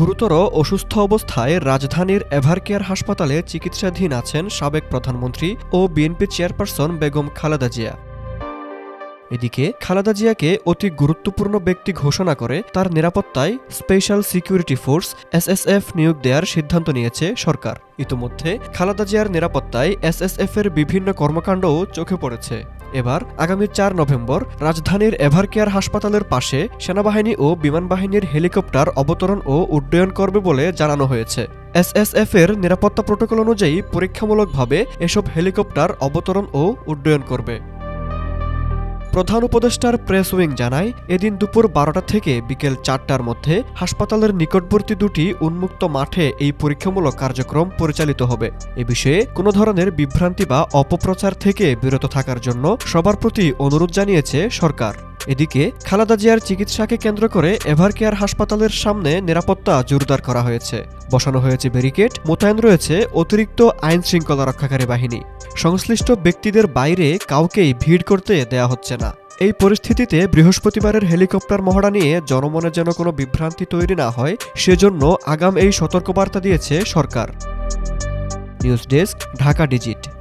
গুরুতর অসুস্থ অবস্থায় রাজধানীর এভারকেয়ার হাসপাতালে চিকিৎসাধীন আছেন সাবেক প্রধানমন্ত্রী ও বিএনপি চেয়ারপারসন বেগম খালেদা জিয়া। এদিকে খালেদা জিয়াকে অতি গুরুত্বপূর্ণ ব্যক্তি ঘোষণা করে তার নিরাপত্তায় স্পেশাল সিকিউরিটি ফোর্স এসএসএফ নিয়োগ দেওয়ার সিদ্ধান্ত নিয়েছে সরকার। ইতোমধ্যে খালেদা জিয়ার নিরাপত্তায় এসএসএফ এর বিভিন্ন কর্মকাণ্ডও চোখে পড়েছে। এবার আগামী চার নভেম্বর রাজধানীর এভারকেয়ার হাসপাতালের পাশে সেনাবাহিনী ও বিমান বাহিনীর হেলিকপ্টার অবতরণ ও উড্ডয়ন করবে বলে জানানো হয়েছে। এসএসএফ এর নিরাপত্তা প্রোটোকল অনুযায়ী পরীক্ষামূলকভাবে এসব হেলিকপ্টার অবতরণ ও উড্ডয়ন করবে। প্রধান উপদেষ্টার প্রেস উইং জানায়, এদিন দুপুর বারোটা থেকে বিকেল চারটার মধ্যে হাসপাতালের নিকটবর্তী দুটি উন্মুক্ত মাঠে এই পরীক্ষামূলক কার্যক্রম পরিচালিত হবে। এ বিষয়ে কোনো ধরনের বিভ্রান্তি বা অপপ্রচার থেকে বিরত থাকার জন্য সবার প্রতি অনুরোধ জানিয়েছে সরকার। এদিকে খালেদা জিয়ার চিকিৎসাকে কেন্দ্র করে এভারকেয়ার হাসপাতালের সামনে নিরাপত্তা জোরদার করা হয়েছে। বসানো হয়েছে ব্যারিকেড, মোতায়েন রয়েছে অতিরিক্ত আইন শৃঙ্খলা রক্ষাকারী বাহিনী। সংশ্লিষ্ট ব্যক্তিদের বাইরে কাউকেই ভিড় করতে দেয়া হচ্ছে না। এই পরিস্থিতিতে বৃহস্পতিবারের হেলিকপ্টার মহড়া নিয়ে জনমনে যেন কোনো বিভ্রান্তি তৈরি না হয়, সেজন্য আগাম এই সতর্কবার্তা দিয়েছে সরকার। News desk, Dhaka digit.